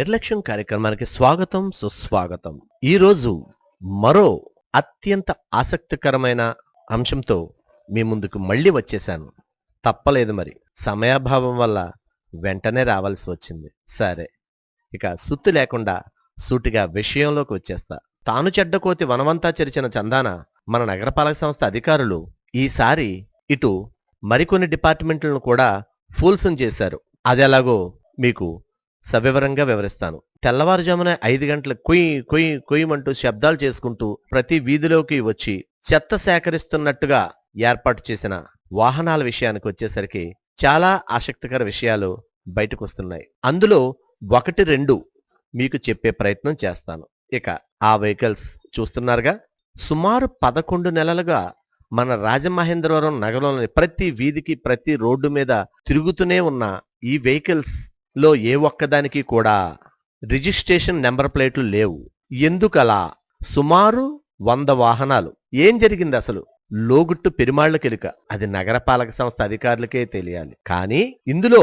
నిర్లక్ష్యం కార్యక్రమానికి స్వాగతం సుస్వాగతం. ఈరోజు మరో అత్యంత ఆసక్తికరమైన అంశంతో మీ ముందుకు మళ్ళీ వచ్చేశాను. తప్పలేదు మరి. సమయాభావం వల్ల వెంటనే రావాల్సి వచ్చింది. సరే. ఇక సుత్తు లేకుండా సూటిగా విషయంలోకి వచ్చేస్తా. తాను చెడ్డకోతి వనవంతా చెరిచిన చందాన మన నగరపాలక సంస్థ అధికారులు ఈసారి ఇటు మరికొన్ని డిపార్ట్మెంట్లను కూడా ఫూల్సం చేశారు. అదెలాగో మీకు సవివరంగా వివరిస్తాను. తెల్లవారుజామున ఐదు గంటల కుయ్ కుయ్ కుయ్యమంటూ శబ్దాలు చేసుకుంటూ ప్రతి వీధిలోకి వచ్చి చెత్త సేకరిస్తున్నట్టుగా ఏర్పాటు చేసిన వాహనాల విషయానికి వచ్చేసరికి చాలా ఆసక్తికర విషయాలు బయటకు వస్తున్నాయి అందులో ఒకటి రెండు మీకు చెప్పే ప్రయత్నం చేస్తాను. ఇక ఆ వెహికల్స్ చూస్తున్నారుగా? సుమారు పదకొండు నెలలుగా మన రాజమహేంద్రవరం నగరంలోని ప్రతి వీధికి ప్రతి రోడ్డు మీద తిరుగుతూనే ఉన్న ఈ వెహికల్స్ లో ఏ ఒక్కదానికి కూడా రిజిస్ట్రేషన్ నెంబర్ ప్లేట్లు లేవు. ఎందుకలా? సుమారు వంద వాహనాలు. ఏం జరిగింది అసలు? లోగుట్టు పెరుమాళ్ళకెలుక అది నగరపాలక సంస్థ అధికారులకే తెలియాలి. కానీ ఇందులో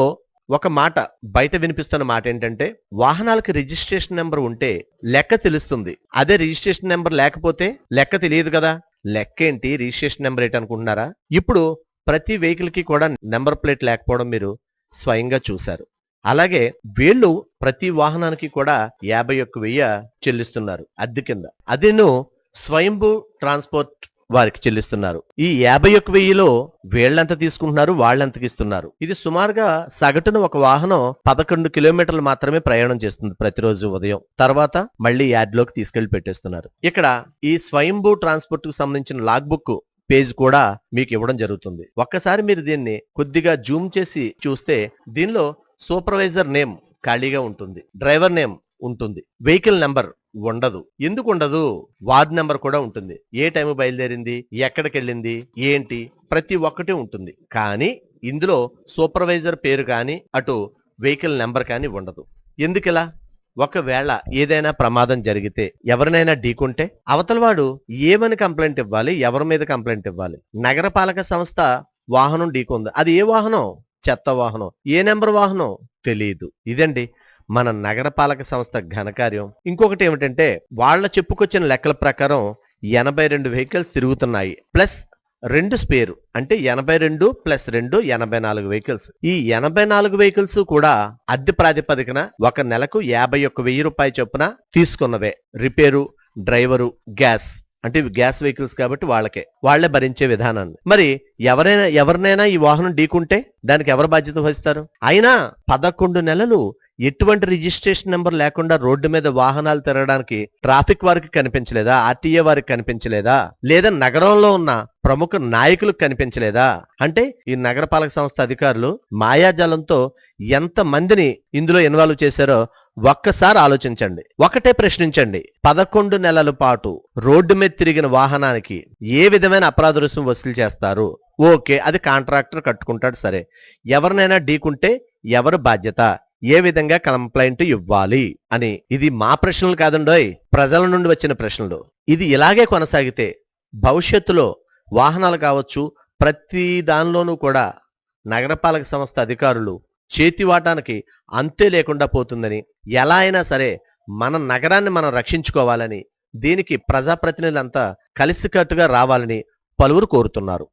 ఒక మాట బయట వినిపిస్తున్న మాట ఏంటంటే వాహనాలకు రిజిస్ట్రేషన్ నెంబర్ ఉంటే లెక్క తెలుస్తుంది. అదే రిజిస్ట్రేషన్ నెంబర్ లేకపోతే లెక్క తెలియదు కదా? లెక్క ఏంటి రిజిస్ట్రేషన్ నెంబర్ ఏంటి అనుకుంటున్నారా? ఇప్పుడు ప్రతి వెహికల్కి కూడా నెంబర్ ప్లేట్ లేకపోవడం మీరు స్వయంగా చూశారు. అలాగే వీళ్ళు ప్రతి వాహనానికి కూడా యాభై ఒక్క వెయ్యి చెల్లిస్తున్నారు అద్దె కింద. అదేను స్వయంభూ ట్రాన్స్పోర్ట్ వారికి చెల్లిస్తున్నారు. ఈ యాభై ఒక్క వెయ్యిలో వీళ్ళెంత తీసుకుంటున్నారు వాళ్ళెంతకి ఇస్తున్నారు? ఇది సుమారుగా సగటున ఒక వాహనం పదకొండు కిలోమీటర్లు మాత్రమే ప్రయాణం చేస్తుంది ప్రతిరోజు ఉదయం. తర్వాత మళ్ళీ యార్డ్లోకి తీసుకెళ్ళి పెట్టేస్తున్నారు. ఇక్కడ ఈ స్వయంభూ ట్రాన్స్పోర్ట్కు సంబంధించిన లాగ్ బుక్ పేజ్ కూడా మీకు ఇవ్వడం జరుగుతుంది. ఒక్కసారి మీరు దీన్ని కొద్దిగా జూమ్ చేసి చూస్తే దీనిలో సూపర్వైజర్ నేమ్ ఖాళీగా ఉంటుంది. డ్రైవర్ నేమ్ ఉంటుంది. వెహికల్ నెంబర్ ఉండదు. ఎందుకు ఉండదు? వార్డ్ నెంబర్ కూడా ఉంటుంది. ఏ టైం బయలుదేరింది? ఎక్కడికి వెళ్ళింది? ఏంటి? ప్రతి ఒక్కటి ఉంటుంది. కానీ ఇందులో సూపర్వైజర్ పేరు కానీ అటు వెహికల్ నెంబర్ కానీ ఉండదు. ఎందుకిలా? ఒకవేళ ఏదైనా ప్రమాదం జరిగితే ఎవరినైనా ఢీకుంటే అవతలవాడు ఏమని కంప్లైంట్ ఇవ్వాలి? ఎవరి మీద కంప్లైంట్ ఇవ్వాలి? నగరపాలక సంస్థ వాహనం ఢీకొంది. అది ఏ వాహనం? చెత్త వాహనం. ఏ నెంబర్ వాహనం? తెలియదు ఇదండి మన నగరపాలక సంస్థ ఘనకార్యం ఇంకొకటి ఏమిటంటే వాళ్ళ చెప్పుకొచ్చిన లెక్కల ప్రకారం ఎనభై రెండు వెహికల్స్ తిరుగుతున్నాయి. ప్లస్ రెండు స్పేరు. అంటే ఎనభై రెండు ప్లస్ రెండు ఎనభై నాలుగు వెహికల్స్. ఈ ఎనభై నాలుగు వెహికల్స్ కూడా అద్దె ప్రాతిపదికన ఒక నెలకు యాభై ఒక్క వెయ్యి రూపాయల చొప్పున తీసుకున్నవే. Repair driver gas. అంటే ఇవి గ్యాస్ వెహికల్స్ కాబట్టి వాళ్ళకే. వాళ్ళే భరించే విధానాన్ని. మరి ఎవరైనా ఎవరినైనా ఈ వాహనం ఢీకుంటే దానికి ఎవరు బాధ్యత వహిస్తారు? అయినా పదకొండు నెలలు ఎటువంటి రిజిస్ట్రేషన్ నెంబర్ లేకుండా రోడ్డు మీద వాహనాలు తిరగడానికి ట్రాఫిక్ వారికి కనిపించలేదా? ఆర్టీఏ వారికి కనిపించలేదా? లేదా నగరంలో ఉన్న ప్రముఖ నాయకులకు కనిపించలేదా? అంటే ఈ నగరపాలక సంస్థ అధికారులు మాయాజాలంతో ఎంత మందిని ఇందులో ఇన్వాల్వ్ చేశారో ఒక్కసారి ఆలోచించండి. ఒకటే ప్రశ్నించండి. పదకొండు నెలల పాటు రోడ్డు మీద తిరిగిన వాహనానికి ఏ విధమైన అపరాధ రుసుము వసూలు చేస్తారు? ఓకే అది కాంట్రాక్టర్ కట్టుకుంటాడు సరే. ఎవరినైనా ఢీకుంటే ఎవరు బాధ్యత? ఏ విధంగా కంప్లైంట్ ఇవ్వాలి? అని. ఇది మా ప్రశ్నలు కాదండోయ్ ప్రజల నుండి వచ్చిన ప్రశ్నలు. ఇది ఇలాగే కొనసాగితే భవిష్యత్తులో వాహనాలు కావచ్చు ప్రతి దానిలోనూ కూడా నగరపాలక సంస్థ అధికారులు చేతివాటానికి అంతే లేకుండా పోతుందని ఎలా అయినా సరే మన నగరాన్ని మనం రక్షించుకోవాలని దీనికి ప్రజాప్రతినిధులంతా కలిసికట్టుగా రావాలని పలువురు కోరుతున్నారు.